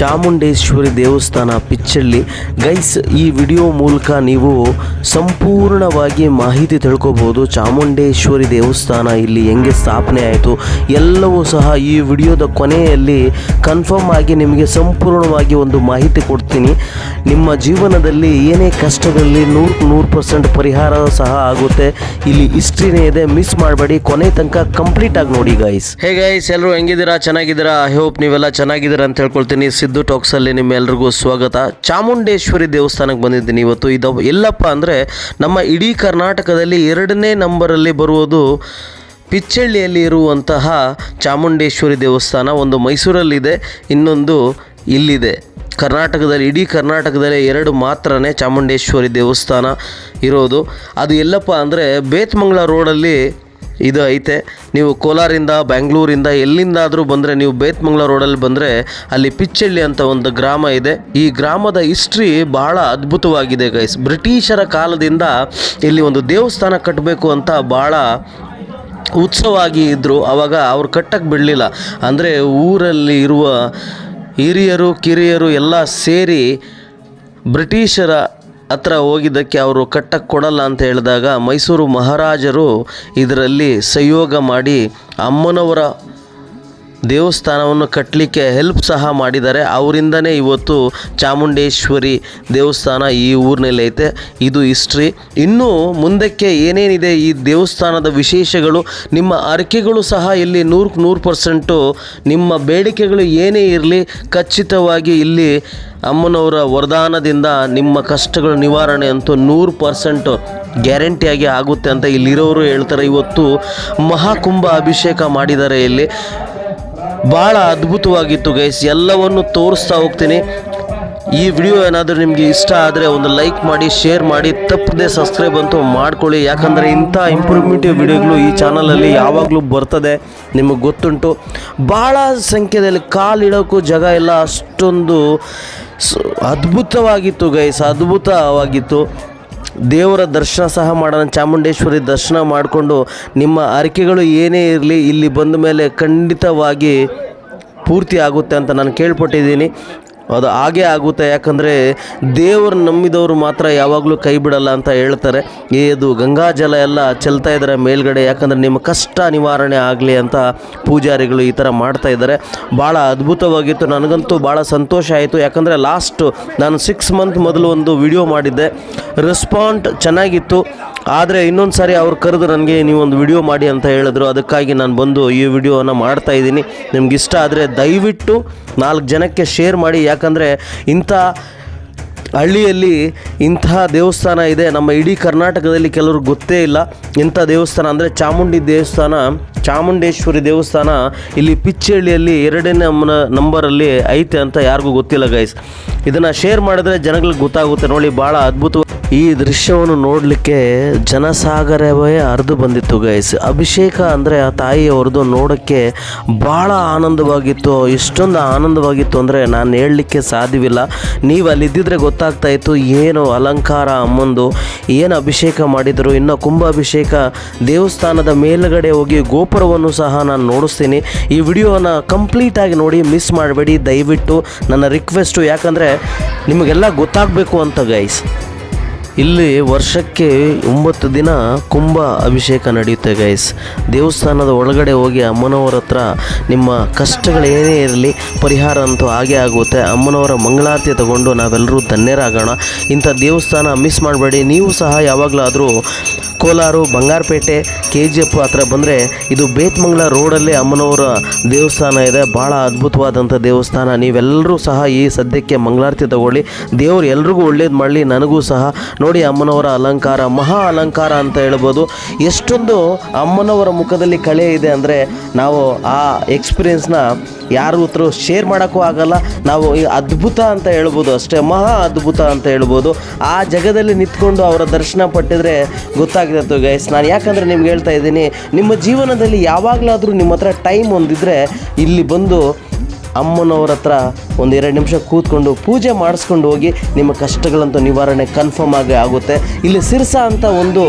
ಚಾಮುಂಡೇಶ್ವರಿ ದೇವಸ್ಥಾನ ಪಿಚ್ಚಳ್ಳಿ ಗೈಸ್ ಈ ವಿಡಿಯೋ ಮೂಲಕ ನೀವು ಸಂಪೂರ್ಣವಾಗಿ ಮಾಹಿತಿ ತಿಳ್ಕೊಬೋದು ಚಾಮುಂಡೇಶ್ವರಿ ದೇವಸ್ಥಾನ ಇಲ್ಲಿ ಹೆಂಗೆ ಸ್ಥಾಪನೆ ಆಯಿತು. ಎಲ್ಲವೂ ಸಹ ಈ ವಿಡಿಯೋದ ಕೊನೆಯಲ್ಲಿ ಕನ್ಫರ್ಮ್ ಆಗಿ ನಿಮಗೆ ಸಂಪೂರ್ಣವಾಗಿ ಒಂದು ಮಾಹಿತಿ ಕೊಡ್ತೀನಿ. ನಿಮ್ಮ ಜೀವನದಲ್ಲಿ ಏನೇ ಕಷ್ಟದಲ್ಲಿ ನೂರು ನೂರು ಪರ್ಸೆಂಟ್ ಪರಿಹಾರ ಸಹ ಆಗುತ್ತೆ. ಇಲ್ಲಿ ಹಿಸ್ಟ್ರಿನೇ ಇದೆ ಮಿಸ್ ಮಾಡಬೇಡಿ. ಕೊನೆ ತನಕ ಕಂಪ್ಲೀಟ್ ಆಗಿ ನೋಡಿ ಗೈಸ್ ಹೇ ಗೈಸ್ ಎಲ್ಲರೂ ಹೆಂಗಿದ್ದೀರಾ? ಚೆನ್ನಾಗಿದ್ದೀರಾ? ಐ ಹೋಪ್ ನೀವೆಲ್ಲ ಚೆನ್ನಾಗಿದ್ದೀರಾ ಅಂತ ಹೇಳ್ಕೊಳ್ತೀನಿ. ಸಿದ್ದು ಟಾಕ್ಸಲ್ಲಿ ನಿಮ್ಮೆಲ್ರಿಗೂ ಸ್ವಾಗತ. ಚಾಮುಂಡೇಶ್ವರಿ ದೇವಸ್ಥಾನಕ್ಕೆ ಬಂದಿದ್ದೀನಿ ಇವತ್ತು. ಇದು ಎಲ್ಲಪ್ಪ ಅಂದರೆ ನಮ್ಮ ಇಡೀ ಕರ್ನಾಟಕದಲ್ಲಿ ಎರಡನೇ ನಂಬರಲ್ಲಿ ಬರುವುದು ಪಿಚ್ಚಳ್ಳಿಯಲ್ಲಿ ಇರುವಂತಹ ಚಾಮುಂಡೇಶ್ವರಿ ದೇವಸ್ಥಾನ. ಒಂದು ಮೈಸೂರಲ್ಲಿದೆ, ಇನ್ನೊಂದು ಇಲ್ಲಿದೆ. ಕರ್ನಾಟಕದಲ್ಲಿ, ಇಡೀ ಕರ್ನಾಟಕದಲ್ಲಿ ಎರಡು ಮಾತ್ರನೇ ಚಾಮುಂಡೇಶ್ವರಿ ದೇವಸ್ಥಾನ ಇರೋದು. ಅದು ಎಲ್ಲಪ್ಪ ಅಂದರೆ ಬೇತ್ಮಂಗ್ಳ ರೋಡಲ್ಲಿ ಇದು ಐತೆ. ನೀವು ಕೋಲಾರಿಂದ ಬ್ಯಾಂಗ್ಳೂರಿಂದ ಎಲ್ಲಿಂದಾದರೂ ಬಂದರೆ, ನೀವು ಬೇತ್ಮಂಗ್ಲ ರೋಡಲ್ಲಿ ಬಂದರೆ ಅಲ್ಲಿ ಪಿಚ್ಚಳ್ಳಿ ಅಂತ ಒಂದು ಗ್ರಾಮ ಇದೆ. ಈ ಗ್ರಾಮದ ಹಿಸ್ಟ್ರಿ ಬಹಳ ಅದ್ಭುತವಾಗಿದೆ ಗೈಸ್ ಬ್ರಿಟಿಷರ ಕಾಲದಿಂದ ಇಲ್ಲಿ ಒಂದು ದೇವಸ್ಥಾನ ಕಟ್ಟಬೇಕು ಅಂತ ಭಾಳ ಉತ್ಸವಾಗಿ ಇದ್ದರು ಆವಾಗ ಅವ್ರು ಕಟ್ಟಕ್ಕೆ ಬಿಡಲಿಲ್ಲ. ಅಂದರೆ ಊರಲ್ಲಿ ಇರುವ ಹಿರಿಯರು, ಕಿರಿಯರು ಎಲ್ಲ ಸೇರಿ ಬ್ರಿಟಿಷರ ಹತ್ರ ಹೋಗಿದ್ದಕ್ಕೆ ಅವರು ಕಟ್ಟಕ್ಕೆ ಕೊಡಲ್ಲ ಅಂತ ಹೇಳಿದಾಗ ಮೈಸೂರು ಮಹಾರಾಜರು ಇದರಲ್ಲಿ ಸಂಯೋಗ ಮಾಡಿ ಅಮ್ಮನವರ ದೇವಸ್ಥಾನವನ್ನು ಕಟ್ಟಲಿಕ್ಕೆ ಹೆಲ್ಪ್ ಸಹ ಮಾಡಿದ್ದಾರೆ. ಅವರಿಂದನೇ ಇವತ್ತು ಚಾಮುಂಡೇಶ್ವರಿ ದೇವಸ್ಥಾನ ಈ ಊರಿನಲ್ಲಿ ಐತೆ. ಇದು ಹಿಸ್ಟ್ರಿ ಇನ್ನು ಮುಂದಕ್ಕೆ ಏನೇನಿದೆ ಈ ದೇವಸ್ಥಾನದ ವಿಶೇಷಗಳು? ನಿಮ್ಮ ಅರಿಕೆಗಳು ಸಹ ಇಲ್ಲಿ ನೂರಕ್ಕೆ ನೂರು ಪರ್ಸೆಂಟು ನಿಮ್ಮ ಬೇಡಿಕೆಗಳು ಏನೇ ಇರಲಿ, ಖಚಿತವಾಗಿ ಇಲ್ಲಿ ಅಮ್ಮನವರ ವರದಾನದಿಂದ ನಿಮ್ಮ ಕಷ್ಟಗಳ ನಿವಾರಣೆ ಅಂತೂ ನೂರು ಪರ್ಸೆಂಟು ಗ್ಯಾರಂಟಿಯಾಗಿ ಆಗುತ್ತೆ ಅಂತ ಇಲ್ಲಿರೋರು ಹೇಳ್ತಾರೆ. ಇವತ್ತು ಮಹಾಕುಂಭ ಅಭಿಷೇಕ ಮಾಡಿದ್ದಾರೆ ಇಲ್ಲಿ. ಭಾಳ ಅದ್ಭುತವಾಗಿತ್ತು ಗೈಸ್ ಎಲ್ಲವನ್ನು ತೋರಿಸ್ತಾ ಹೋಗ್ತೀನಿ. ಈ ವಿಡಿಯೋ ಏನಾದರೂ ನಿಮಗೆ ಇಷ್ಟ ಆದರೆ ಒಂದು ಲೈಕ್ ಮಾಡಿ ಶೇರ್ ಮಾಡಿ, ತಪ್ಪದೆ ಸಬ್ಸ್ಕ್ರೈಬ್ ಅಂತೂ ಮಾಡ್ಕೊಳ್ಳಿ. ಯಾಕಂದರೆ ಇಂಥ ಇಂಪ್ರೂವ್ಮೆಂಟಿವ್ ವಿಡಿಯೋಗಳು ಈ ಚಾನಲಲ್ಲಿ ಯಾವಾಗಲೂ ಬರ್ತದೆ, ನಿಮಗೆ ಗೊತ್ತುಂಟು. ಭಾಳ ಸಂಖ್ಯೆಯಲ್ಲಿ ಕಾಲಿಡೋಕ್ಕೂ ಜಾಗ ಇಲ್ಲ. ಅಷ್ಟೊಂದು ಅದ್ಭುತವಾಗಿತ್ತು ಗೈಸ್ ಅದ್ಭುತವಾಗಿತ್ತು. ದೇವರ ದರ್ಶನ ಸಹ ಮಾಡೋಣ, ಚಾಮುಂಡೇಶ್ವರಿ ದರ್ಶನ ಮಾಡಿಕೊಂಡು ನಿಮ್ಮ ಅರಿಕೆಗಳು ಏನೇ ಇರಲಿ, ಇಲ್ಲಿ ಬಂದ ಮೇಲೆ ಖಂಡಿತವಾಗಿ ಪೂರ್ತಿ ಆಗುತ್ತೆ ಅಂತ ನಾನು ಕೇಳ್ಪಟ್ಟಿದ್ದೀನಿ. ಅದು ಹಾಗೇ ಆಗುತ್ತೆ. ಯಾಕಂದರೆ ದೇವರು ನಂಬಿದವರು ಮಾತ್ರ ಯಾವಾಗಲೂ ಕೈ ಬಿಡಲ್ಲ ಅಂತ ಹೇಳ್ತಾರೆ. ಇದು ಗಂಗಾ ಜಲ ಎಲ್ಲ ಚೆಲ್ತಾ ಇದ್ದಾರೆ ಮೇಲ್ಗಡೆ. ಯಾಕಂದರೆ ನಿಮ್ಮ ಕಷ್ಟ ನಿವಾರಣೆ ಆಗಲಿ ಅಂತ ಪೂಜಾರಿಗಳು ಈ ಥರ ಮಾಡ್ತಾ ಇದ್ದಾರೆ ಭಾಳ ಅದ್ಭುತವಾಗಿತ್ತು. ನನಗಂತೂ ಭಾಳ ಸಂತೋಷ ಆಯಿತು. ಯಾಕಂದರೆ ಲಾಸ್ಟು ನಾನು ಸಿಕ್ಸ್ ಮಂತ್ ಮೊದಲು ಒಂದು ವಿಡಿಯೋ ಮಾಡಿದ್ದೆ. ರೆಸ್ಪಾಂಡ್ ಚೆನ್ನಾಗಿತ್ತು. ಆದರೆ ಇನ್ನೊಂದು ಸಾರಿ ಅವ್ರು ಕರೆದು ನನಗೆ ನೀವೊಂದು ವಿಡಿಯೋ ಮಾಡಿ ಅಂತ ಹೇಳಿದ್ರು. ಅದಕ್ಕಾಗಿ ನಾನು ಬಂದು ಈ ವಿಡಿಯೋನ ಮಾಡ್ತಾ ಇದ್ದೀನಿ. ನಿಮ್ಗೆ ಇಷ್ಟ ಆದರೆ ದಯವಿಟ್ಟು ನಾಲ್ಕು ಜನಕ್ಕೆ ಶೇರ್ ಮಾಡಿ. ಯಾಕಂದರೆ ಇಂಥ ಹಳ್ಳಿಯಲ್ಲಿ ಇಂತಹ ದೇವಸ್ಥಾನ ಇದೆ. ನಮ್ಮ ಇಡೀ ಕರ್ನಾಟಕದಲ್ಲಿ ಕೆಲವರು ಗೊತ್ತೇ ಇಲ್ಲ. ಇಂಥ ದೇವಸ್ಥಾನ ಅಂದರೆ ಚಾಮುಂಡಿ ದೇವಸ್ಥಾನ, ಚಾಮುಂಡೇಶ್ವರಿ ದೇವಸ್ಥಾನ. ಇಲ್ಲಿ ಪಿಚ್ಚಹಳ್ಳಿಯಲ್ಲಿ ಎರಡನೇ ನಂಬರಲ್ಲಿ ಐತೆ ಅಂತ ಯಾರಿಗೂ ಗೊತ್ತಿಲ್ಲ ಗೈಸ್ ಇದನ್ನು ಶೇರ್ ಮಾಡಿದ್ರೆ ಜನಗಳಿಗೆ ಗೊತ್ತಾಗುತ್ತೆ. ನೋಡಿ, ಭಾಳ ಅದ್ಭುತ ಈ ದೃಶ್ಯವನ್ನು ನೋಡಲಿಕ್ಕೆ ಜನಸಾಗರವೇ ಹರಿದು ಬಂದಿತ್ತು ಗೈಸ್ ಅಭಿಷೇಕ ಅಂದರೆ ಆ ತಾಯಿಯವ್ರದ್ದು ನೋಡೋಕ್ಕೆ ಭಾಳ ಆನಂದವಾಗಿತ್ತು. ಎಷ್ಟೊಂದು ಆನಂದವಾಗಿತ್ತು ಅಂದರೆ ನಾನು ಹೇಳಲಿಕ್ಕೆ ಸಾಧ್ಯವಿಲ್ಲ. ನೀವು ಅಲ್ಲಿದ್ದಿದ್ರೆ ಗೊತ್ತಾಗ್ತಾ ಇತ್ತು, ಏನು ಅಲಂಕಾರ ಅಮ್ಮಂದು, ಏನು ಅಭಿಷೇಕ ಮಾಡಿದರು. ಇನ್ನು ಕುಂಭಾಭಿಷೇಕ ದೇವಸ್ಥಾನದ ಮೇಲುಗಡೆ ಹೋಗಿ ಗೋಪುರವನ್ನು ಸಹ ನಾನು ನೋಡಿಸ್ತೀನಿ. ಈ ವಿಡಿಯೋನ ಕಂಪ್ಲೀಟಾಗಿ ನೋಡಿ, ಮಿಸ್ ಮಾಡಬೇಡಿ. ದಯವಿಟ್ಟು ನನ್ನ ರಿಕ್ವೆಸ್ಟು ಯಾಕಂದರೆ ನಿಮಗೆಲ್ಲ ಗೊತ್ತಾಗಬೇಕು ಅಂತ ಗೈಸ್ ಇಲ್ಲಿ ವರ್ಷಕ್ಕೆ ಒಂಬತ್ತು ದಿನ ಕುಂಭ ಅಭಿಷೇಕ ನಡೆಯುತ್ತೆ ಗೈಸ್ ದೇವಸ್ಥಾನದ ಒಳಗಡೆ ಹೋಗಿ ಅಮ್ಮನವರ ಹತ್ರ ನಿಮ್ಮ ಕಷ್ಟಗಳೇನೇ ಇರಲಿ, ಪರಿಹಾರ ಅಂತೂ ಹಾಗೆ ಆಗುತ್ತೆ. ಅಮ್ಮನವರ ಮಂಗಳಾರತಿ ತಗೊಂಡು ನಾವೆಲ್ಲರೂ ಧನ್ಯರಾಗೋಣ. ಇಂಥ ದೇವಸ್ಥಾನ ಮಿಸ್ ಮಾಡಬೇಡಿ. ನೀವು ಸಹ ಯಾವಾಗಲಾದರೂ Kolar, Bangarapete K G F ಹತ್ರ ಬಂದರೆ ಇದು ಬೇತ್ಮಂಗ್ಲ ರೋಡಲ್ಲಿ ಅಮ್ಮನವರ ದೇವಸ್ಥಾನ ಇದೆ. ಭಾಳ ಅದ್ಭುತವಾದಂಥ ದೇವಸ್ಥಾನ. ನೀವೆಲ್ಲರೂ ಸಹ ಈ ಸದ್ಯಕ್ಕೆ ಮಂಗಳಾರತಿ ತಗೊಳ್ಳಿ. ದೇವರು ಎಲ್ರಿಗೂ ಒಳ್ಳೇದು ಮಾಡಲಿ, ನನಗೂ ಸಹ. ನೋಡಿ ಅಮ್ಮನವರ ಅಲಂಕಾರ, ಮಹಾ ಅಲಂಕಾರ ಅಂತ ಹೇಳ್ಬೋದು. ಎಷ್ಟೊಂದು ಅಮ್ಮನವರ ಮುಖದಲ್ಲಿ ಕಳೆ ಇದೆ ಅಂದರೆ ನಾವು ಆ ಎಕ್ಸ್ಪೀರಿಯೆನ್ಸ್ನ ಯಾರು ಹತ್ರ ಶೇರ್ ಮಾಡೋಕ್ಕೂ ಆಗಲ್ಲ. ನಾವು ಈ ಅದ್ಭುತ ಅಂತ ಹೇಳ್ಬೋದು ಅಷ್ಟೇ. ಮಹಾ ಅದ್ಭುತ ಅಂತ ಹೇಳ್ಬೋದು. ಆ ಜಗದಲ್ಲಿ ನಿಂತ್ಕೊಂಡು ಅವರ ದರ್ಶನ ಪಟ್ಟಿದ್ರೆ ಆಗಿರುತ್ತೆ ಗೈಸ್ ನಾನು ಯಾಕಂದರೆ ನಿಮ್ಗೆ ಹೇಳ್ತಾ ಇದ್ದೀನಿ, ನಿಮ್ಮ ಜೀವನದಲ್ಲಿ ಯಾವಾಗಲಾದರೂ ನಿಮ್ಮ ಹತ್ರ ಟೈಮ್ ಒಂದಿದ್ದರೆ ಇಲ್ಲಿ ಬಂದು ಅಮ್ಮನವ್ರ ಹತ್ರ ಒಂದು ಎರಡು ನಿಮಿಷ ಕೂತ್ಕೊಂಡು ಪೂಜೆ ಮಾಡಿಸ್ಕೊಂಡು ಹೋಗಿ ನಿಮ್ಮ ಕಷ್ಟಗಳಂತೂ ನಿವಾರಣೆ ಕನ್ಫರ್ಮ್ ಆಗಿ ಆಗುತ್ತೆ. ಇಲ್ಲಿ ಸಿರ್ಸ ಅಂತ ಒಂದು,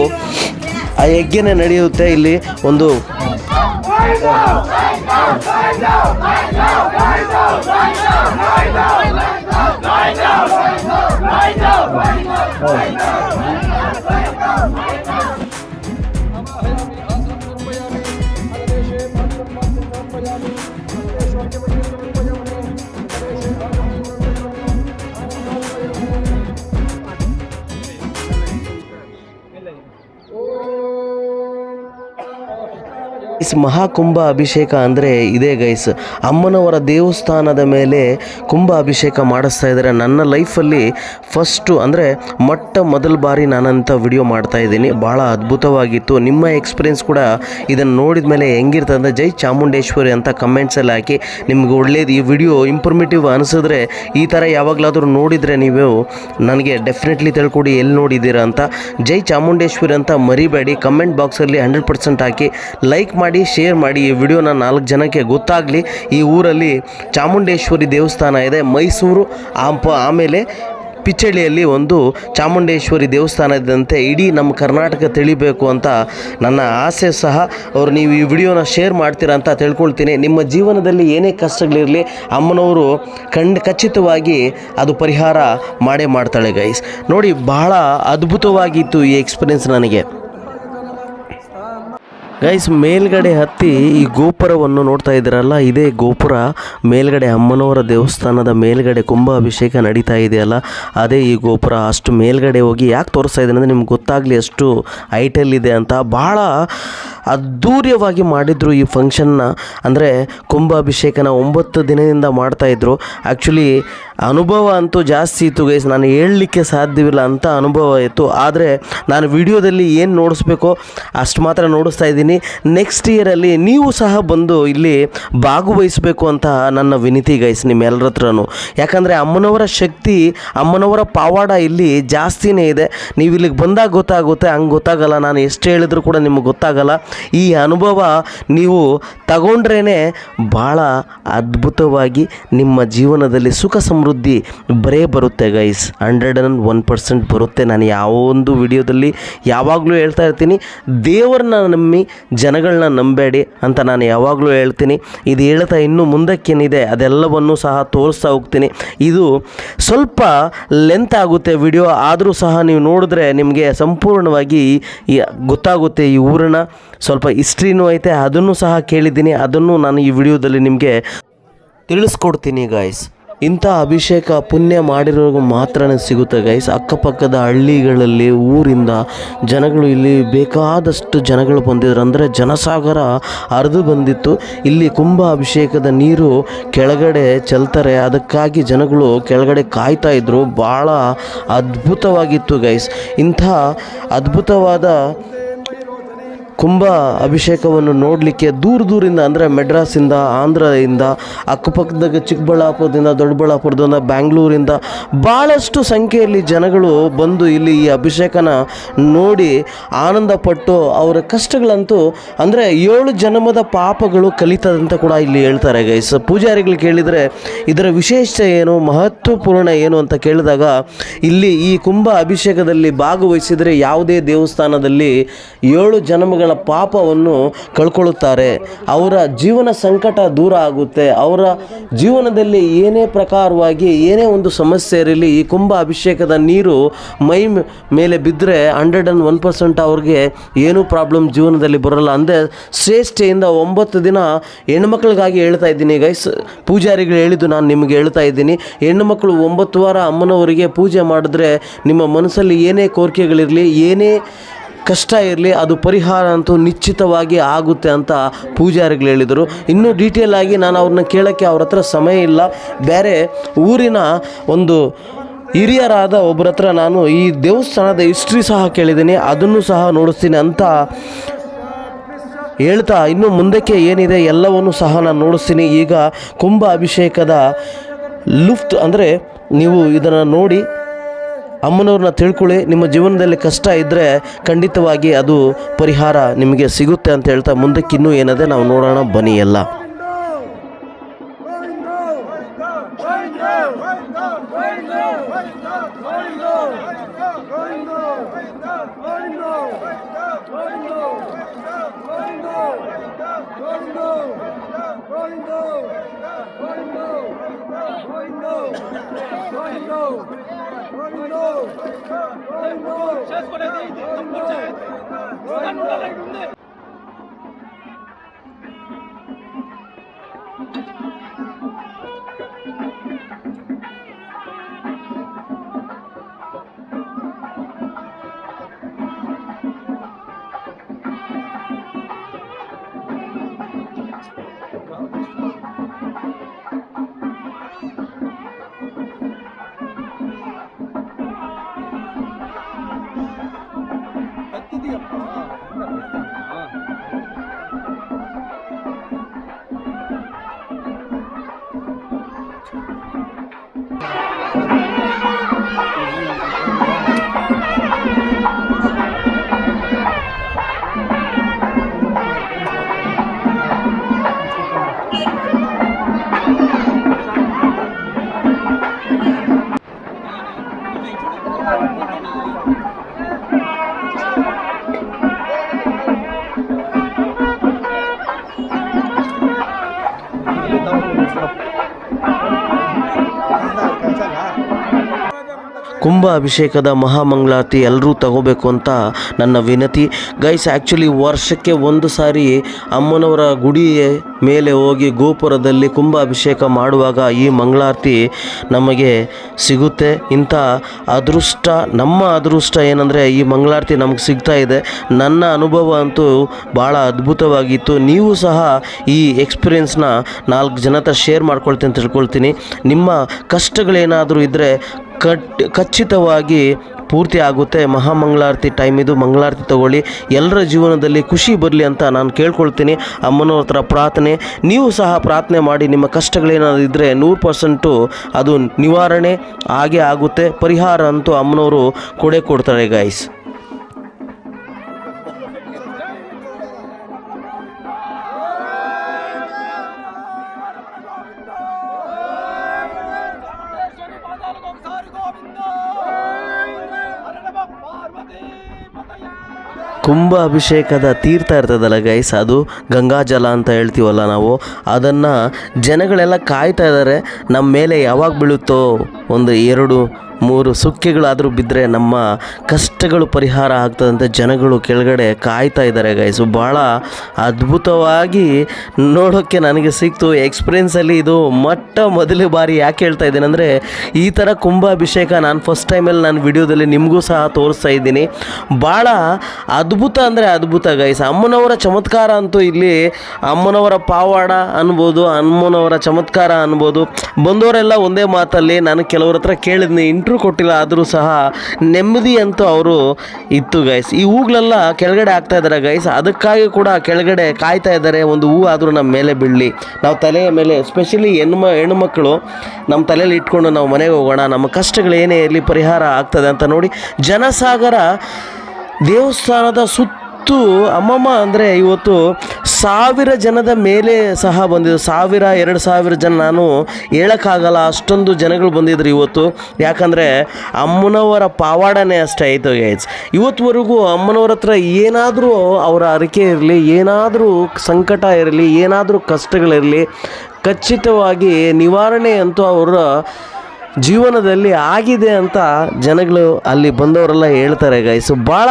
ಆ ಯಜ್ಞನೇ ನಡೆಯುತ್ತೆ. ಇಲ್ಲಿ ಒಂದು ಇಸ್ ಮಹಾಕುಂಭ ಅಭಿಷೇಕ ಅಂದರೆ ಇದೇ ಗೈಸ್. ಅಮ್ಮನವರ ದೇವಸ್ಥಾನದ ಮೇಲೆ ಕುಂಭ ಅಭಿಷೇಕ ಮಾಡಿಸ್ತಾ ಇದ್ದಾರೆ. ನನ್ನ ಲೈಫಲ್ಲಿ ಫಸ್ಟು ಅಂದರೆ ಮೊಟ್ಟ ಮೊದಲ ಬಾರಿ ನಾನಂತ ವಿಡಿಯೋ ಮಾಡ್ತಾ ಇದ್ದೀನಿ. ಭಾಳ ಅದ್ಭುತವಾಗಿತ್ತು. ನಿಮ್ಮ ಎಕ್ಸ್ಪೀರಿಯನ್ಸ್ ಕೂಡ ಇದನ್ನು ನೋಡಿದ ಮೇಲೆ ಹೆಂಗಿರ್ತದೆ ಜೈ ಚಾಮುಂಡೇಶ್ವರಿ ಅಂತ ಕಮೆಂಟ್ಸಲ್ಲಿ ಹಾಕಿ ನಿಮ್ಗೆ ಒಳ್ಳೇದು ಈ ವಿಡಿಯೋ ಇಂಪ್ರೂಮೇಟಿವ್ ಅನಿಸಿದ್ರೆ ಈ ಥರ ಯಾವಾಗಲಾದರೂ ನೋಡಿದರೆ ನೀವು ನನಗೆ ಡೆಫಿನೆಟ್ಲಿ ತಿಳ್ಕೊಡಿ, ಎಲ್ಲಿ ನೋಡಿದ್ದೀರಾ ಅಂತ. ಜೈ ಚಾಮುಂಡೇಶ್ವರಿ ಅಂತ ಮರಿಬೇಡಿ. ಕಮೆಂಟ್ ಬಾಕ್ಸಲ್ಲಿ ಹಂಡ್ರೆಡ್ ಪರ್ಸೆಂಟ್ ಹಾಕಿ ಲೈಕ್ ಮಾಡಿ ಶೇರ್ ಮಾಡಿ ಈ ವಿಡಿಯೋನ ನಾಲ್ಕು ಜನಕ್ಕೆ ಗೊತ್ತಾಗಲಿ. ಈ ಊರಲ್ಲಿ ಚಾಮುಂಡೇಶ್ವರಿ ದೇವಸ್ಥಾನ ಇದೆ, ಮೈಸೂರು ಆಂಪ, ಆಮೇಲೆ ಪಿಚಳಿಯಲ್ಲಿ ಒಂದು ಚಾಮುಂಡೇಶ್ವರಿ ದೇವಸ್ಥಾನ ಇದ್ದಂತೆ ಇಡೀ ನಮ್ಮ ಕರ್ನಾಟಕ ತಿಳಿಬೇಕು ಅಂತ ನನ್ನ ಆಸೆ ಸಹ. ಅವರು ನೀವು ಈ ವಿಡಿಯೋನ ಶೇರ್ ಮಾಡ್ತೀರಾ ಅಂತ ತಿಳ್ಕೊಳ್ತೀನಿ. ನಿಮ್ಮ ಜೀವನದಲ್ಲಿ ಏನೇ ಕಷ್ಟಗಳಿರಲಿ, ಅಮ್ಮನವರು ಖಂಡ, ಖಚಿತವಾಗಿ ಅದು ಪರಿಹಾರ ಮಾಡೇ ಮಾಡ್ತಾಳೆ ಗೈಸ್ ನೋಡಿ, ಬಹಳ ಅದ್ಭುತವಾಗಿತ್ತು ಈ ಎಕ್ಸ್ಪೀರಿಯನ್ಸ್ ನನಗೆ. ಗೈಸ್ ಮೇಲ್ಗಡೆ ಹತ್ತಿ ಈ ಗೋಪುರವನ್ನು ನೋಡ್ತಾ ಇದ್ದೀರಲ್ಲ, ಇದೇ ಗೋಪುರ. ಮೇಲ್ಗಡೆ ಅಮ್ಮನವರ ದೇವಸ್ಥಾನದ ಮೇಲ್ಗಡೆ ಕುಂಭಾಭಿಷೇಕ ನಡೀತಾ ಇದೆಯಲ್ಲ, ಅದೇ ಈ ಗೋಪುರ. ಅಷ್ಟು ಮೇಲ್ಗಡೆ ಹೋಗಿ ಯಾಕೆ ತೋರಿಸ್ತಾ ಇದ್ದೀನಿ ಅಂದರೆ ನಿಮ್ಗೆ ಗೊತ್ತಾಗಲಿ ಅಷ್ಟು ಹೈಟಲ್ಲಿದೆ ಅಂತ. ಭಾಳ ಅದ್ಧೂರ್ಯವಾಗಿ ಮಾಡಿದರು ಈ ಫಂಕ್ಷನ್ನ ಅಂದರೆ ಕುಂಭ ಅಭಿಷೇಕನ ಒಂಬತ್ತು ದಿನದಿಂದ ಮಾಡ್ತಾಯಿದ್ರು ಆ್ಯಕ್ಚುಲಿ ಅನುಭವ ಅಂತೂ ಜಾಸ್ತಿ ಇತ್ತು ಗೈಸ್ ನಾನು ಹೇಳಲಿಕ್ಕೆ ಸಾಧ್ಯವಿಲ್ಲ ಅಂತ ಅನುಭವ ಇತ್ತು. ಆದರೆ ನಾನು ವಿಡಿಯೋದಲ್ಲಿ ಏನು ನೋಡಿಸ್ಬೇಕೋ ಅಷ್ಟು ಮಾತ್ರ ನೋಡಿಸ್ತಾ ಇದ್ದೀನಿ. ನೆಕ್ಸ್ಟ್ ಇಯರಲ್ಲಿ ನೀವು ಸಹ ಬಂದು ಇಲ್ಲಿ ಭಾಗವಹಿಸಬೇಕು ಅಂತ ನನ್ನ ವಿನಿತಿ ಗೈಸ್ ನಿಮ್ಮೆಲ್ಲರ ಹತ್ರನೂ ಯಾಕಂದರೆ ಅಮ್ಮನವರ ಶಕ್ತಿ, ಅಮ್ಮನವರ ಪಾವಾಡ ಇಲ್ಲಿ ಜಾಸ್ತಿನೇ ಇದೆ. ನೀವು ಇಲ್ಲಿಗೆ ಬಂದಾಗ ಗೊತ್ತಾಗುತ್ತೆ, ಹಂಗೆ ಗೊತ್ತಾಗಲ್ಲ. ನಾನು ಎಷ್ಟು ಹೇಳಿದರೂ ಕೂಡ ನಿಮಗೆ ಗೊತ್ತಾಗಲ್ಲ. ಈ ಅನುಭವ ನೀವು ತಗೊಂಡ್ರೇ ಭಾಳ ಅದ್ಭುತವಾಗಿ ನಿಮ್ಮ ಜೀವನದಲ್ಲಿ ಸುಖ ಸಮೃದ್ಧಿ ಬರೇ ಬರುತ್ತೆ guys hundred and one percent ಬರುತ್ತೆ. ನಾನು ಯಾವ ಒಂದು ವಿಡಿಯೋದಲ್ಲಿ ಯಾವಾಗಲೂ ಹೇಳ್ತಾ ಇರ್ತೀನಿ, ದೇವರನ್ನ ನಂಬಿ, ಜನಗಳನ್ನ ನಂಬೇಡಿ ಅಂತ ನಾನು ಯಾವಾಗಲೂ ಹೇಳ್ತೀನಿ. ಇದು ಹೇಳ್ತಾ ಇನ್ನೂ ಮುಂದಕ್ಕೇನಿದೆ, ಅದೆಲ್ಲವನ್ನು ಸಹ ತೋರಿಸ್ತಾ ಹೋಗ್ತೀನಿ. ಇದು ಸ್ವಲ್ಪ ಲೆಂತ್ ಆಗುತ್ತೆ ವಿಡಿಯೋ ಆದರೂ ಸಹ ನೀವು ನೋಡಿದ್ರೆ ನಿಮಗೆ ಸಂಪೂರ್ಣವಾಗಿ ಗೊತ್ತಾಗುತ್ತೆ ಈ ಊರನ್ನ. ಸ್ವಲ್ಪ ಹಿಸ್ಟ್ರಿನೂ ಐತೆ, ಅದನ್ನು ಸಹ ಕೇಳಿದ್ದೀನಿ, ಅದನ್ನು ನಾನು ಈ ವಿಡಿಯೋದಲ್ಲಿ ನಿಮಗೆ ತಿಳಿಸ್ಕೊಡ್ತೀನಿ ಗಾಯ್ಸ್ ಇಂಥ ಅಭಿಷೇಕ ಪುಣ್ಯ ಮಾಡಿರೋರ್ಗು ಮಾತ್ರ ಸಿಗುತ್ತೆ ಗೈಸ್ ಅಕ್ಕಪಕ್ಕದ ಹಳ್ಳಿಗಳಲ್ಲಿ, ಊರಿಂದ ಜನಗಳು ಇಲ್ಲಿ ಬೇಕಾದಷ್ಟು ಜನಗಳು ಬಂದಿದ್ರು. ಅಂದರೆ ಜನಸಾಗರ ಹರಿದು ಬಂದಿತ್ತು. ಇಲ್ಲಿ ಕುಂಭ ಅಭಿಷೇಕದ ನೀರು ಕೆಳಗಡೆ ಚೆಲ್ತಾರೆ. ಅದಕ್ಕಾಗಿ ಜನಗಳು ಕೆಳಗಡೆ ಕಾಯ್ತಾ ಇದ್ರು. ಭಾಳ ಅದ್ಭುತವಾಗಿತ್ತು ಗೈಸ್ ಇಂಥ ಅದ್ಭುತವಾದ ಕುಂಭ ಅಭಿಷೇಕವನ್ನು ನೋಡಲಿಕ್ಕೆ ದೂರ ದೂರಿಂದ, ಅಂದರೆ ಮೆಡ್ರಾಸಿಂದ ಆಂಧ್ರದಿಂದ, ಅಕ್ಕಪಕ್ಕದಾಗ ಚಿಕ್ಕಬಳ್ಳಾಪುರದಿಂದ, ದೊಡ್ಡಬಳ್ಳಾಪುರದಿಂದ, ಬ್ಯಾಂಗ್ಳೂರಿಂದ ಭಾಳಷ್ಟು ಸಂಖ್ಯೆಯಲ್ಲಿ ಜನಗಳು ಬಂದು ಇಲ್ಲಿ ಈ ಅಭಿಷೇಕನ ನೋಡಿ ಆನಂದಪಟ್ಟು ಅವರ ಕಷ್ಟಗಳಂತೂ, ಅಂದರೆ ಏಳು ಜನ್ಮದ ಪಾಪಗಳು ಕಲಿತದಂತ ಕೂಡ ಇಲ್ಲಿ ಹೇಳ್ತಾರೆ ಗೈಸ್ ಪೂಜಾರಿಗಳು ಕೇಳಿದರೆ ಇದರ ವಿಶೇಷತೆ ಏನು, ಮಹತ್ವಪೂರ್ಣ ಏನು ಅಂತ ಕೇಳಿದಾಗ, ಇಲ್ಲಿ ಈ ಕುಂಭ ಅಭಿಷೇಕದಲ್ಲಿ ಭಾಗವಹಿಸಿದರೆ ಯಾವುದೇ ದೇವಸ್ಥಾನದಲ್ಲಿ ಏಳು ಜನ್ಮಗಳ ಪಾಪವನ್ನು ಕಳ್ಕೊಳ್ಳುತ್ತಾರೆ. ಅವರ ಜೀವನ ಸಂಕಟ ದೂರ ಆಗುತ್ತೆ. ಅವರ ಜೀವನದಲ್ಲಿ ಏನೇ ಪ್ರಕಾರವಾಗಿ ಏನೇ ಒಂದು ಸಮಸ್ಯೆ ಇರಲಿ, ಈ ಕುಂಭ ಅಭಿಷೇಕದ ನೀರು ಮೈ ಮೇಲೆ ಬಿದ್ದರೆ ಹಂಡ್ರೆಡ್ ಆ್ಯಂಡ್ ಒನ್ ಪರ್ಸೆಂಟ್ ಅವ್ರಿಗೆ ಏನೂ ಪ್ರಾಬ್ಲಮ್ ಜೀವನದಲ್ಲಿ ಬರೋಲ್ಲ. ಅಂದರೆ ಶ್ರೇಷ್ಠೆಯಿಂದ ಒಂಬತ್ತು ದಿನ ಹೆಣ್ಮಕ್ಳಿಗಾಗಿ ಹೇಳ್ತಾ ಇದ್ದೀನಿ ಗೈಸ್ ಪೂಜಾರಿಗಳು ಹೇಳಿದ್ದು ನಾನು ನಿಮಗೆ ಹೇಳ್ತಾ ಇದ್ದೀನಿ. ಹೆಣ್ಣುಮಕ್ಕಳು ಒಂಬತ್ತು ವಾರ ಅಮ್ಮನವರಿಗೆ ಪೂಜೆ ಮಾಡಿದ್ರೆ ನಿಮ್ಮ ಮನಸ್ಸಲ್ಲಿ ಏನೇ ಕೋರಿಕೆಗಳಿರಲಿ, ಏನೇ ಕಷ್ಟ ಇರಲಿ, ಅದು ಪರಿಹಾರ ಅಂತೂ ನಿಶ್ಚಿತವಾಗಿ ಆಗುತ್ತೆ ಅಂತ ಪೂಜಾರಿಗಳು ಹೇಳಿದರು. ಇನ್ನೂ ಡೀಟೇಲ್ ಆಗಿ ನಾನು ಅವ್ರನ್ನ ಕೇಳೋಕ್ಕೆ ಅವ್ರ ಹತ್ರ ಸಮಯ ಇಲ್ಲ. ಬೇರೆ ಊರಿನ ಒಂದು ಹಿರಿಯರಾದ ಒಬ್ಬರ ಹತ್ರ ನಾನು ಈ ದೇವಸ್ಥಾನದ ಹಿಸ್ಟ್ರಿ ಸಹ ಕೇಳಿದ್ದೀನಿ. ಅದನ್ನು ಸಹ ನೋಡಿಸ್ತೀನಿ ಅಂತ ಹೇಳ್ತಾ ಇನ್ನು ಮುಂದಕ್ಕೆ ಏನಿದೆ ಎಲ್ಲವನ್ನು ಸಹ ನಾನು ನೋಡಿಸ್ತೀನಿ. ಈಗ ಕುಂಭ ಅಭಿಷೇಕದ ಲುಫ್ತ್ ಅಂದರೆ ನೀವು ಇದನ್ನು ನೋಡಿ ಅಮ್ಮನವ್ರನ್ನ ತಿಳ್ಕೊಳ್ಳಿ. ನಿಮ್ಮ ಜೀವನದಲ್ಲಿ ಕಷ್ಟ ಇದ್ದರೆ ಖಂಡಿತವಾಗಿ ಅದು ಪರಿಹಾರ ನಿಮಗೆ ಸಿಗುತ್ತೆ ಅಂತ ಹೇಳ್ತಾ ಮುಂದಕ್ಕಿನ್ನೂ ಏನದೆ ನಾವು ನೋಡೋಣ ಬನ್ನಿ ಎಲ್ಲ. আলাইকুম ಕುಂಭ ಅಭಿಷೇಕದ ಮಹಾಮಂಗಳಾರತಿ ಎಲ್ಲರೂ ತಗೋಬೇಕು ಅಂತ ನನ್ನ ವಿನತಿ. ಗೈಸ್ ಆ್ಯಕ್ಚುಲಿ ವರ್ಷಕ್ಕೆ ಒಂದು ಸಾರಿ ಅಮ್ಮನವರ ಗುಡಿ ಮೇಲೆ ಹೋಗಿ ಗೋಪುರದಲ್ಲಿ ಕುಂಭ ಅಭಿಷೇಕ ಮಾಡುವಾಗ ಈ ಮಂಗಳಾರತಿ ನಮಗೆ ಸಿಗುತ್ತೆ. ಇಂಥ ಅದೃಷ್ಟ, ನಮ್ಮ ಅದೃಷ್ಟ ಏನಂದರೆ ಈ ಮಂಗಳಾರತಿ ನಮಗೆ ಸಿಗ್ತಾ ಇದೆ. ನನ್ನ ಅನುಭವ ಅಂತೂ ಭಾಳ ಅದ್ಭುತವಾಗಿತ್ತು. ನೀವು ಸಹ ಈ ಎಕ್ಸ್ಪೀರಿಯೆನ್ಸ್ನ ನಾಲ್ಕು ಜನ ಹತ್ರ ಶೇರ್ ಮಾಡ್ಕೊಳ್ತೀನಿ ಅಂತ ತಿಳ್ಕೊಳ್ತೀನಿ. ನಿಮ್ಮ ಕಷ್ಟಗಳೇನಾದರೂ ಇದ್ದರೆ ಕಟ್ ಖಚಿತವಾಗಿ ಪೂರ್ತಿ ಆಗುತ್ತೆ. ಮಹಾಮಂಗಳಾರತಿ ಟೈಮ್ ಇದು. ಮಂಗಳಾರತಿ ತಗೊಳ್ಳಿ. ಎಲ್ಲರ ಜೀವನದಲ್ಲಿ ಖುಷಿ ಬರಲಿ ಅಂತ ನಾನು ಕೇಳ್ಕೊಳ್ತೀನಿ. ಅಮ್ಮನವ್ರ ಹತ್ರ ಪ್ರಾರ್ಥನೆ. ನೀವು ಸಹ ಪ್ರಾರ್ಥನೆ ಮಾಡಿ. ನಿಮ್ಮ ಕಷ್ಟಗಳೇನಾದ್ರು ಇದ್ದರೆ ನೂರು ಪರ್ಸೆಂಟು ಅದು ನಿವಾರಣೆ. ಹಾಗೆ ಆಗುತ್ತೆ. ಪರಿಹಾರ ಅಂತೂ ಅಮ್ಮನವರು ಕೊಡೆ ಕೊಡ್ತಾರೆ ಗೈಸ್ ಕುಂಭ ಅಭಿಷೇಕದ ತೀರ್ಥ ಇರ್ತದಲ್ಲ ಗೈಸ್ ಅದು ಗಂಗಾಜಲ ಅಂತ ಹೇಳ್ತೀವಲ್ಲ ನಾವು, ಅದನ್ನು ಜನಗಳೆಲ್ಲ ಕಾಯ್ತಾ ಇದ್ದಾರೆ ನಮ್ಮ ಮೇಲೆ ಯಾವಾಗ ಬೀಳುತ್ತೋ ಒಂದು ಎರಡು ಮೂರು ಸುಕ್ಕೆಗಳಾದರೂ ಬಿದ್ದರೆ ನಮ್ಮ ಕಷ್ಟಗಳು ಪರಿಹಾರ ಆಗ್ತದಂತ ಜನಗಳು ಕೆಳಗಡೆ ಕಾಯ್ತಾ ಇದ್ದಾರೆ ಗೈಸು ಭಾಳ ಅದ್ಭುತವಾಗಿ ನೋಡೋಕ್ಕೆ ನನಗೆ ಸಿಕ್ತು ಎಕ್ಸ್ಪೀರಿಯೆನ್ಸಲ್ಲಿ ಇದು ಮೊಟ್ಟ ಮೊದಲ ಬಾರಿ ಯಾಕೆ ಹೇಳ್ತಾ ಇದ್ದೀನಿ ಅಂದರೆ ಈ ಥರ ಕುಂಭಾಭಿಷೇಕ ನಾನು ಫಸ್ಟ್ ಟೈಮಲ್ಲಿ ನಾನು ವಿಡಿಯೋದಲ್ಲಿ ನಿಮಗೂ ಸಹ ತೋರಿಸ್ತಾ ಇದ್ದೀನಿ. ಭಾಳ ಅದ್ಭುತ ಅಂದರೆ ಅದ್ಭುತ ಗೈಸ್ ಅಮ್ಮನವರ ಚಮತ್ಕಾರ ಅಂತೂ ಇಲ್ಲಿ ಅಮ್ಮನವರ ಪಾವಾಡ ಅನ್ಬೋದು, ಅಮ್ಮನವರ ಚಮತ್ಕಾರ ಅನ್ಬೋದು. ಬಂದವರೆಲ್ಲ ಒಂದೇ ಮಾತಲ್ಲಿ ನಾನು ಕೆಲವ್ರ ಹತ್ರ ಕೇಳಿದ್ನಿ ಇಂಟ್ರೂ ಕೊಟ್ಟಿಲ್ಲ, ಆದರೂ ಸಹ ನೆಮ್ಮದಿ ಅಂತೂ ಅವರು ಇತ್ತು ಗೈಸ್ ಈ ಹೂಗಳೆಲ್ಲ ಕೆಳಗಡೆ ಆಗ್ತಾ ಇದ್ದಾರೆ ಗೈಸ್ ಅದಕ್ಕಾಗಿ ಕೂಡ ಕೆಳಗಡೆ ಕಾಯ್ತಾ ಇದ್ದಾರೆ. ಒಂದು ಹೂ ಆದರೂ ನಮ್ಮ ಮೇಲೆ ಬೀಳಲಿ. ನಾವು ತಲೆಯ ಮೇಲೆ ಎಸ್ಪೆಷಲಿ ಹೆಣ್ಮ ಹೆಣ್ಮಕ್ಳು ನಮ್ಮ ತಲೆಯಲ್ಲಿ ಇಟ್ಕೊಂಡು ನಾವು ಮನೆಗೆ ಹೋಗೋಣ. ನಮ್ಮ ಕಷ್ಟಗಳು ಏನೇ ಇರಲಿ ಪರಿಹಾರ ಆಗ್ತದೆ ಅಂತ ನೋಡಿ, ಜನಸಾಗರ ದೇವಸ್ಥಾನದ ಸುತ್ತ ಅಮ್ಮಮ್ಮ ಅಂದರೆ ಇವತ್ತು ಸಾವಿರ ಜನದ ಮೇಲೆ ಸಹ ಬಂದಿದ್ರು ಸಾವಿರ, ಎರಡು ಸಾವಿರ ಜನ ನಾನು ಹೇಳೋಕ್ಕಾಗಲ್ಲ, ಅಷ್ಟೊಂದು ಜನಗಳು ಬಂದಿದ್ರು ಇವತ್ತು. ಯಾಕಂದರೆ ಅಮ್ಮನವರ ಪಾವಾಡನೇ ಅಷ್ಟೇ ಆಯಿತು ಗೈಸ್ ಇವತ್ತುವರೆಗೂ ಅಮ್ಮನವ್ರ ಹತ್ರ ಏನಾದರೂ ಅವರ ಅರಿಕೆ ಇರಲಿ, ಏನಾದರೂ ಸಂಕಟ ಇರಲಿ, ಏನಾದರೂ ಕಷ್ಟಗಳಿರಲಿ, ಖಚಿತವಾಗಿ ನಿವಾರಣೆ ಅಂತೂ ಅವರ ಜೀವನದಲ್ಲಿ ಆಗಿದೆ ಅಂತ ಜನಗಳು ಅಲ್ಲಿ ಬಂದವರೆಲ್ಲ ಹೇಳ್ತಾರೆ ಗೈಸು ಭಾಳ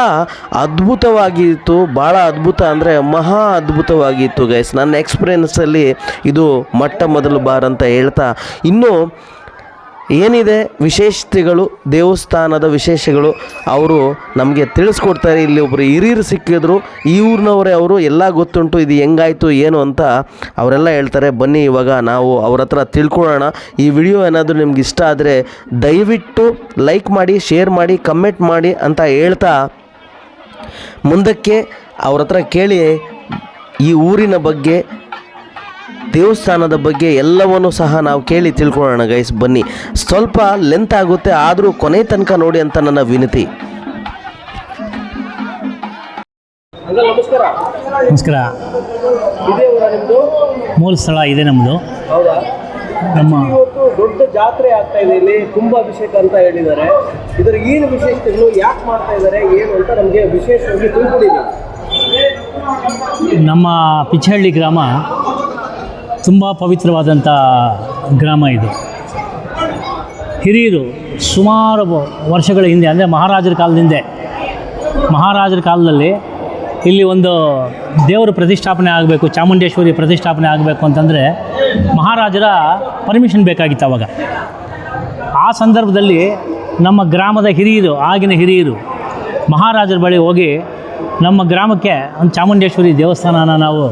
ಅದ್ಭುತವಾಗಿತ್ತು ಭಾಳ ಅದ್ಭುತ ಅಂದರೆ ಮಹಾ ಅದ್ಭುತವಾಗಿತ್ತು ಗೈಸ್ ನನ್ನ ಎಕ್ಸ್ಪೀರಿಯನ್ಸಲ್ಲಿ ಇದು ಮೊಟ್ಟ ಮೊದಲು ಬಾರ್ ಅಂತ ಹೇಳ್ತಾ. ಇನ್ನೂ ಏನಿದೆ ವಿಶೇಷತೆಗಳು, ದೇವಸ್ಥಾನದ ವಿಶೇಷಗಳು, ಅವರು ನಮಗೆ ತಿಳಿಸ್ಕೊಡ್ತಾರೆ. ಇಲ್ಲಿ ಒಬ್ಬರು ಹಿರಿಯರು ಸಿಕ್ಕಿದ್ರು, ಈ ಊರಿನವರೇ ಅವರು, ಎಲ್ಲ ಗೊತ್ತುಂಟು, ಇದು ಹೆಂಗಾಯಿತು, ಏನು ಅಂತ ಅವರೆಲ್ಲ ಹೇಳ್ತಾರೆ. ಬನ್ನಿ ಇವಾಗ ನಾವು ಅವ್ರ ಹತ್ರ ತಿಳ್ಕೊಳ್ಳೋಣ. ಈ ವಿಡಿಯೋ ಏನಾದರೂ ನಿಮ್ಗೆ ಇಷ್ಟ ಆದರೆ ದಯವಿಟ್ಟು ಲೈಕ್ ಮಾಡಿ, ಶೇರ್ ಮಾಡಿ, ಕಮೆಂಟ್ ಮಾಡಿ ಅಂತ ಹೇಳ್ತಾ ಮುಂದಕ್ಕೆ ಅವ್ರ ಹತ್ರ ಕೇಳಿ ಈ ಊರಿನ ಬಗ್ಗೆ ದೇವಸ್ಥಾನದ ಬಗ್ಗೆ ಎಲ್ಲವನ್ನೂ ಸಹ ನಾವು ಕೇಳಿ ತಿಳ್ಕೊಳ್ಳೋಣ ಗೈಸ್ ಬನ್ನಿ. ಸ್ವಲ್ಪ ಲೆಂತ್ ಆಗುತ್ತೆ ಆದರೂ ಕೊನೆ ತನಕ ನೋಡಿ ಅಂತ ನನ್ನ ವಿನತಿ. ನಮಸ್ಕಾರ. ಮೂಲ ಸ್ಥಳ ಇದೆ ನಮ್ಮದು ಹೌದಾ? ನಮ್ಮ ಇವತ್ತು ದೊಡ್ಡ ಜಾತ್ರೆ ಆಗ್ತಾ ಇದೆ ಇಲ್ಲಿ ಕುಂಭಾಭಿಷೇಕ ಅಂತ ಹೇಳಿದ್ದಾರೆ. ಇದರ ಏನು ವಿಶೇಷತೆಗಳು ಯಾಕೆ ಮಾಡ್ತಾ ಇದ್ದಾರೆ ಏನು ಅಂತ ನಮಗೆ ವಿಶೇಷವಾಗಿ ತಿಳ್ಕೊಂಡಿದ್ದೀವಿ. ನಮ್ಮ ಪಿಚ್ಚಹಳ್ಳಿ ಗ್ರಾಮ ತುಂಬ ಪವಿತ್ರವಾದಂಥ ಗ್ರಾಮ ಇದು. ಹಿರಿಯರು ಸುಮಾರು ವರ್ಷಗಳ ಹಿಂದೆ, ಅಂದರೆ ಮಹಾರಾಜರ ಕಾಲದಿಂದ, ಮಹಾರಾಜರ ಕಾಲದಲ್ಲಿ ಇಲ್ಲಿ ಒಂದು ದೇವರು ಪ್ರತಿಷ್ಠಾಪನೆ ಆಗಬೇಕು, ಚಾಮುಂಡೇಶ್ವರಿ ಪ್ರತಿಷ್ಠಾಪನೆ ಆಗಬೇಕು ಅಂತಂದರೆ ಮಹಾರಾಜರ ಪರ್ಮಿಷನ್ ಬೇಕಾಗಿತ್ತು ಅವಾಗ. ಆ ಸಂದರ್ಭದಲ್ಲಿ ನಮ್ಮ ಗ್ರಾಮದ ಹಿರಿಯರು, ಆಗಿನ ಹಿರಿಯರು, ಮಹಾರಾಜರ ಬಳಿ ಹೋಗಿ ನಮ್ಮ ಗ್ರಾಮಕ್ಕೆ ಒಂದು ಚಾಮುಂಡೇಶ್ವರಿ ದೇವಸ್ಥಾನನ ನಾವು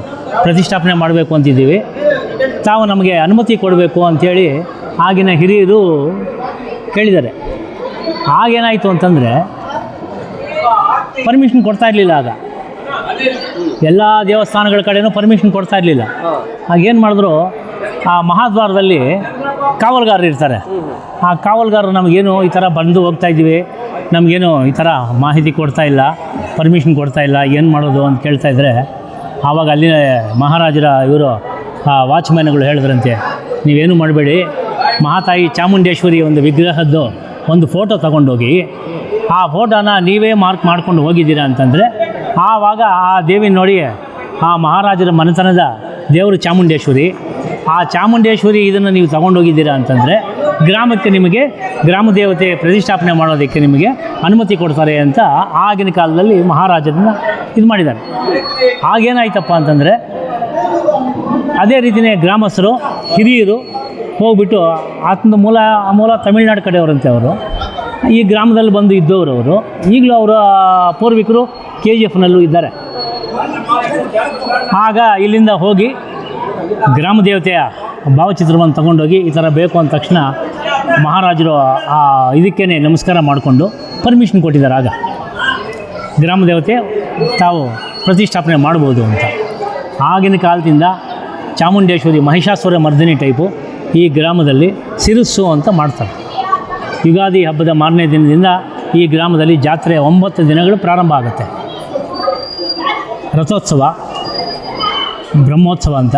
ಪ್ರತಿಷ್ಠಾಪನೆ ಮಾಡಬೇಕು ಅಂತಿದ್ದೀವಿ. ತಾವು ನಮಗೆ ಅನುಮತಿ ಕೊಡಬೇಕು ಅಂಥೇಳಿ ಆಗಿನ ಹಿರಿಯರು ಕೇಳಿದ್ದಾರೆ ಆಗೇನಾಯಿತು ಅಂತಂದರೆ ಪರ್ಮಿಷನ್ ಕೊಡ್ತಾ ಇರಲಿಲ್ಲ ಆಗ. ಎಲ್ಲ ದೇವಸ್ಥಾನಗಳ ಕಡೆನೂ ಪರ್ಮಿಷನ್ ಕೊಡ್ತಾ ಇರಲಿಲ್ಲ. ಆಗೇನು ಮಾಡಿದ್ರು, ಆ ಮಹಾದ್ವಾರದಲ್ಲಿ ಕಾವಲುಗಾರರು ಇರ್ತಾರೆ. ಆ ಕಾವಲುಗಾರರು ನಮಗೇನು ಈ ಥರ ಬಂದು ಹೋಗ್ತಾ ಇದ್ದೀವಿ, ನಮಗೇನು ಈ ಥರ ಮಾಹಿತಿ ಕೊಡ್ತಾ ಇಲ್ಲ ಪರ್ಮಿಷನ್ ಕೊಡ್ತಾ ಇಲ್ಲ, ಏನು ಮಾಡೋದು ಅಂತ ಕೇಳ್ತಾ ಇದ್ದರೆ ಆವಾಗ ಅಲ್ಲಿ ಮಹಾರಾಜರ ಇವರು ಆ ವಾಚ್ಮ್ಯಾನ್ಗಳು ಹೇಳಿದ್ರಂತೆ, ನೀವೇನು ಮಾಡಬೇಡಿ. ಮಹಾತಾಯಿ ಚಾಮುಂಡೇಶ್ವರಿ ಒಂದು ವಿಗ್ರಹದ್ದು ಒಂದು ಫೋಟೋ ತಗೊಂಡೋಗಿ, ಆ ಫೋಟೋನ ನೀವೇ ಮಾರ್ಕ್ ಮಾಡ್ಕೊಂಡು ಹೋಗಿದ್ದೀರಾ ಅಂತಂದರೆ, ಆವಾಗ ಆ ದೇವಿ ನೋಡಿ, ಆ ಮಹಾರಾಜರ ಮನೆತನದ ದೇವರು ಚಾಮುಂಡೇಶ್ವರಿ. ಆ ಚಾಮುಂಡೇಶ್ವರಿ ಇದನ್ನು ನೀವು ತಗೊಂಡೋಗಿದ್ದೀರಾ ಅಂತಂದರೆ, ಗ್ರಾಮಕ್ಕೆ ನಿಮಗೆ ಗ್ರಾಮ ದೇವತೆ ಪ್ರತಿಷ್ಠಾಪನೆ ಮಾಡೋದಕ್ಕೆ ನಿಮಗೆ ಅನುಮತಿ ಕೊಡ್ತಾರೆ ಅಂತ ಆಗಿನ ಕಾಲದಲ್ಲಿ ಮಹಾರಾಜರನ್ನ ಇದು ಮಾಡಿದ್ದಾರೆ. ಆಗೇನಾಯ್ತಪ್ಪ ಅಂತಂದರೆ ಅದೇ ರೀತಿಯೇ ಗ್ರಾಮಸ್ಥರು, ಹಿರಿಯರು ಹೋಗ್ಬಿಟ್ಟು ಆತನ ಮೂಲ ಮೂಲ ತಮಿಳ್ನಾಡು ಕಡೆಯವರಂತೆ ಅವರು. ಈ ಗ್ರಾಮದಲ್ಲಿ ಬಂದು ಇದ್ದವರು ಅವರು. ಈಗಲೂ ಅವರ ಪೂರ್ವಿಕರು ಕೆ ಜಿ ಎಫ್ನಲ್ಲೂ ಇದ್ದಾರೆ. ಆಗ ಇಲ್ಲಿಂದ ಹೋಗಿ ಗ್ರಾಮ ದೇವತೆಯ ಭಾವಚಿತ್ರವನ್ನು ತಗೊಂಡೋಗಿ ಈ ಥರ ಬೇಕು ಅಂದ ತಕ್ಷಣ ಮಹಾರಾಜರು, ಆ ಇದಕ್ಕೇ ನಮಸ್ಕಾರ ಮಾಡಿಕೊಂಡು ಪರ್ಮಿಷನ್ ಕೊಟ್ಟಿದ್ದಾರೆ. ಆಗ ಗ್ರಾಮ ದೇವತೆ ತಾವು ಪ್ರತಿಷ್ಠಾಪನೆ ಮಾಡ್ಬೋದು ಅಂತ. ಆಗಿನ ಕಾಲದಿಂದ ಚಾಮುಂಡೇಶ್ವರಿ ಮಹಿಷಾಸುರ ಮರ್ದಿನಿ ಟೈಪು ಈ ಗ್ರಾಮದಲ್ಲಿ ಸಿರುಸು ಅಂತ ಮಾಡ್ತಾರೆ. ಯುಗಾದಿ ಹಬ್ಬದ ಮಾರನೇ ದಿನದಿಂದ ಈ ಗ್ರಾಮದಲ್ಲಿ ಜಾತ್ರೆ ಒಂಬತ್ತು ದಿನಗಳು ಪ್ರಾರಂಭ ಆಗುತ್ತೆ. ರಥೋತ್ಸವ, ಬ್ರಹ್ಮೋತ್ಸವ ಅಂತ.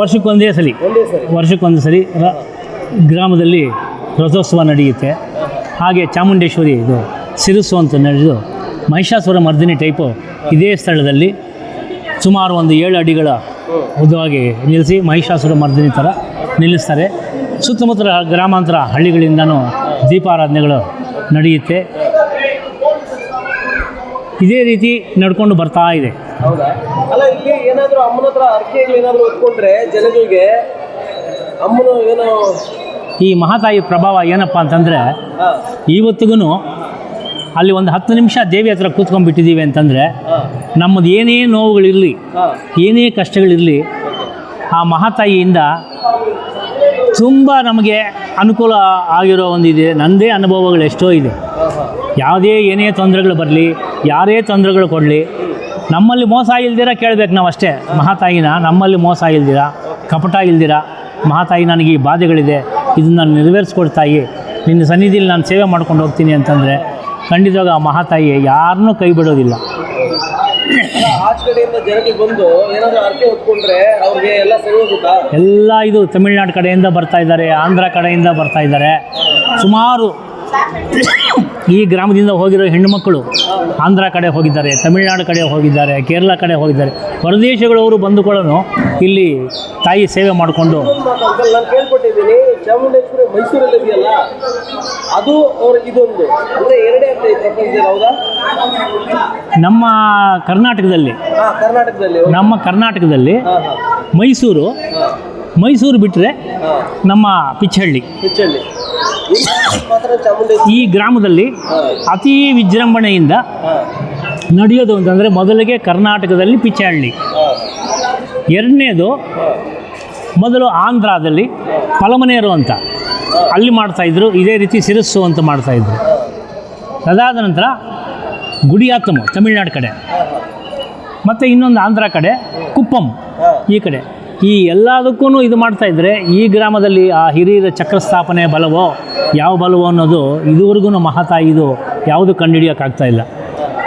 ವರ್ಷಕ್ಕೊಂದೇ ಸಲ, ವರ್ಷಕ್ಕೊಂದು ಸರಿ ರ ಗ್ರಾಮದಲ್ಲಿ ರಥೋತ್ಸವ ನಡೆಯುತ್ತೆ. ಹಾಗೆ ಚಾಮುಂಡೇಶ್ವರಿ ಇದು ಸಿರುಸು ಅಂತ ನಡೆದು ಮಹಿಷಾಸುರ ಮರ್ದಿನಿ ಟೈಪು ಇದೇ ಸ್ಥಳದಲ್ಲಿ ಸುಮಾರು ಒಂದು ಏಳು ಅಡಿಗಳ ಉದ್ದವಾಗಿ ನಿಲ್ಲಿಸಿ ಮಹಿಷಾಸುರ ಮರ್ದಿನಿ ಥರ ನಿಲ್ಲಿಸ್ತಾರೆ. ಸುತ್ತಮುತ್ತಲ ಗ್ರಾಮಾಂತರ ಹಳ್ಳಿಗಳಿಂದನೂ ದೀಪಾರಾಧನೆಗಳು ನಡೆಯುತ್ತೆ. ಇದೇ ರೀತಿ ನಡ್ಕೊಂಡು ಬರ್ತಾ ಇದೆ. ಅಲ್ಲ ಇಲ್ಲಿ ಏನಾದರೂ ಅಮ್ಮನ ಹತ್ರ ಅರ್ಕೆಗಳೇನಾದರೂ ಒತ್ಕೊಂಡ್ರೆ ಜನಗಳಿಗೆ ಅಮ್ಮನು ಏನೋ ಈ ಮಹಾತಾಯಿ ಪ್ರಭಾವ ಏನಪ್ಪ ಅಂತಂದರೆ ಇವತ್ತಿಗೂ ಅಲ್ಲಿ ಒಂದು ಹತ್ತು ನಿಮಿಷ ದೇವಿ ಹತ್ರ ಕೂತ್ಕೊಂಡ್ಬಿಟ್ಟಿದ್ದೀವಿ ಅಂತಂದರೆ ನಮ್ಮದು ಏನೇ ನೋವುಗಳಿರಲಿ ಏನೇ ಕಷ್ಟಗಳಿರಲಿ ಆ ಮಹಾತಾಯಿಯಿಂದ ತುಂಬ ನಮಗೆ ಅನುಕೂಲ ಆಗಿರೋ ಒಂದಿದೆ ನನ್ನದೇ ಅನುಭವಗಳು ಎಷ್ಟೋ ಇದೆ. ಯಾವುದೇ ಏನೇ ತೊಂದರೆಗಳು ಬರಲಿ ಯಾರೇ ತೊಂದರೆಗಳು ಕೊಡಲಿ ನಮ್ಮಲ್ಲಿ ಮೋಸ ಇಲ್ದಿರ ಕೇಳಬೇಕು ನಾವು ಅಷ್ಟೇ. ಮಹಾತಾಯಿನ ನಮ್ಮಲ್ಲಿ ಮೋಸ ಇಲ್ದಿರ ಕಪಟ ಇಲ್ದಿರ ಮಹಾತಾಯಿ ನನಗೆ ಈ ಬಾಧೆಗಳಿದೆ ಇದನ್ನು ನಾನು ನೆರವೇರಿಸ್ಕೊಡ್ತಾಯಿ ನಿನ್ನ ಸನ್ನಿಧಿಯಲ್ಲಿ ನಾನು ಸೇವೆ ಮಾಡ್ಕೊಂಡು ಹೋಗ್ತೀನಿ ಅಂತಂದರೆ ಖಂಡಿತವಾಗ ಆ ಮಹಾತಾಯಿ ಯಾರನ್ನೂ ಕೈ ಬಿಡೋದಿಲ್ಲ. ಎಲ್ಲ ಇದು ತಮಿಳ್ನಾಡು ಕಡೆಯಿಂದ ಬರ್ತಾ ಇದ್ದಾರೆ ಆಂಧ್ರ ಕಡೆಯಿಂದ ಬರ್ತಾ ಇದ್ದಾರೆ. ಸುಮಾರು ಈ ಗ್ರಾಮದಿಂದ ಹೋಗಿರೋ ಹೆಣ್ಣುಮಕ್ಕಳು ಆಂಧ್ರ ಕಡೆ ಹೋಗಿದ್ದಾರೆ ತಮಿಳ್ನಾಡು ಕಡೆ ಹೋಗಿದ್ದಾರೆ ಕೇರಳ ಕಡೆ ಹೋಗಿದ್ದಾರೆ. ಹೊರದೇಶಗಳವರು ಬಂದುಕೊಳ್ಳೋನು ಇಲ್ಲಿ ತಾಯಿ ಸೇವೆ ಮಾಡಿಕೊಂಡು ಚಾಮುಂಡೇಶ್ವರಿ ಮೈಸೂರಲ್ಲಿ ಇದೆಯಲ್ಲ? ಅದು ಅವ್ರ ಇದೊಂದು. ಅಂದ್ರೆ ಎರಡೇ ಅಂತ ಈ ಪ್ರಪಂಚದಲ್ಲಿ ಹೌದಾ? ನಮ್ಮ ಕರ್ನಾಟಕದಲ್ಲಿ. ಹಾ ಕರ್ನಾಟಕದಲ್ಲಿ ನಮ್ಮ ಕರ್ನಾಟಕದಲ್ಲಿ ಹಾ ಹಾ. ಮೈಸೂರು ಮೈಸೂರು ಬಿಟ್ಟರೆ ಹಾ. ನಮ್ಮ ಪಿಚ್ಚಹಳ್ಳಿ ಮಾತ್ರ ಚಾಮುಂಡೇಶ್ವರಿ. ಈ ಗ್ರಾಮದಲ್ಲಿ ಅತಿ ವಿಜೃಂಭಣೆಯಿಂದ ಹಾ. ನಡೆಯೋದು ಅಂತಂದರೆ ಮೊದಲಿಗೆ ಕರ್ನಾಟಕದಲ್ಲಿ ಪಿಚ್ಚಹಳ್ಳಿ ಹಾ. ಎರಡನೇದು ಮೊದಲು ಆಂಧ್ರದಲ್ಲಿ ಪಲಮನೇರು ಅಂತ ಅಲ್ಲಿ ಮಾಡ್ತಾಯಿದ್ರು ಇದೇ ರೀತಿ ಶಿರಸ್ಸು ಅಂತ ಮಾಡ್ತಾಯಿದ್ರು ಅದಾದ ನಂತರ ಗುಡಿಯಾತಮ ತಮಿಳ್ನಾಡು ಕಡೆ. ಮತ್ತು ಇನ್ನೊಂದು ಆಂಧ್ರ ಕಡೆ, ಕುಪ್ಪಂ ಈ ಕಡೆ. ಈ ಎಲ್ಲದಕ್ಕೂ ಇದು ಮಾಡ್ತಾಯಿದ್ರೆ ಈ ಗ್ರಾಮದಲ್ಲಿ ಆ ಹಿರಿಯರ ಚಕ್ರಸ್ಥಾಪನೆ ಬಲವೋ, ಯಾವ ಬಲವೋ ಅನ್ನೋದು ಇದುವರೆಗೂ ಮಹಾತಾಯಿದು ಯಾವುದು ಕಂಡುಹಿಡಿಯೋಕ್ಕಾಗ್ತಾ ಇಲ್ಲ.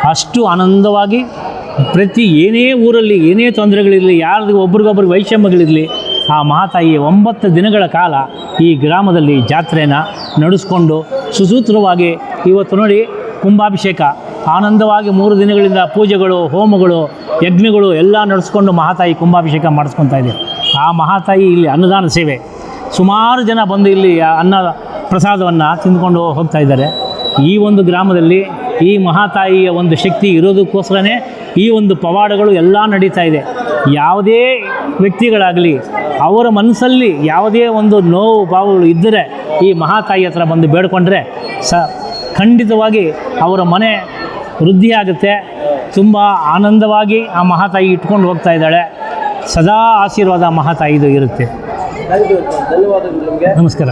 ಅಷ್ಟು ಆನಂದವಾಗಿ ಪ್ರತಿ ಏನೇ ಊರಲ್ಲಿ ಏನೇ ತೊಂದರೆಗಳಿರಲಿ, ಯಾರ್ದು ಒಬ್ರಿಗೊಬ್ರಿಗೆ ವೈಷಮ್ಯಗಳಿರಲಿ ಆ ಮಹಾತಾಯಿ ಒಂಬತ್ತು ದಿನಗಳ ಕಾಲ ಈ ಗ್ರಾಮದಲ್ಲಿ ಜಾತ್ರೆನ ನಡೆಸ್ಕೊಂಡು ಸುಸೂತ್ರವಾಗಿ ಇವತ್ತು ನೋಡಿ ಕುಂಭಾಭಿಷೇಕ. ಆನಂದವಾಗಿ ಮೂರು ದಿನಗಳಿಂದ ಪೂಜೆಗಳು, ಹೋಮಗಳು, ಯಜ್ಞಗಳು ಎಲ್ಲ ನಡೆಸ್ಕೊಂಡು ಮಹಾತಾಯಿ ಕುಂಭಾಭಿಷೇಕ ಮಾಡಿಸ್ಕೊತಾ ಇದೆ ಆ ಮಹಾತಾಯಿ ಇಲ್ಲಿ ಅನ್ನದಾನ ಸೇವೆ. ಸುಮಾರು ಜನ ಬಂದು ಇಲ್ಲಿ ಅನ್ನ ಪ್ರಸಾದವನ್ನು ತಿಂದ್ಕೊಂಡು ಹೋಗ್ತಾ ಇದ್ದಾರೆ. ಈ ಒಂದು ಗ್ರಾಮದಲ್ಲಿ ಈ ಮಹಾತಾಯಿಯ ಒಂದು ಶಕ್ತಿ ಇರೋದಕ್ಕೋಸ್ಕರನೇ ಈ ಒಂದು ಪವಾಡಗಳು ಎಲ್ಲ ನಡೀತಾ ಇದೆ. ಯಾವುದೇ ವ್ಯಕ್ತಿಗಳಾಗಲಿ ಅವರ ಮನಸ್ಸಲ್ಲಿ ಯಾವುದೇ ಒಂದು ನೋವು ಬಾವುಗಳು ಇದ್ದರೆ ಈ ಮಹಾತಾಯಿ ಹತ್ರ ಬಂದು ಬೇಡ್ಕೊಂಡ್ರೆ ಸ ಖಂಡಿತವಾಗಿ ಅವರ ಮನೆ ವೃದ್ಧಿಯಾಗುತ್ತೆ. ತುಂಬ ಆನಂದವಾಗಿ ಆ ಮಹಾತಾಯಿ ಇಟ್ಕೊಂಡು ಹೋಗ್ತಾ ಇದ್ದಾಳೆ. ಸದಾ ಆಶೀರ್ವಾದ ಮಹಾತಾಯಿದು ಇರುತ್ತೆ. ಧನ್ಯವಾದಗಳು ನಿಮಗೆ. ನಮಸ್ಕಾರ.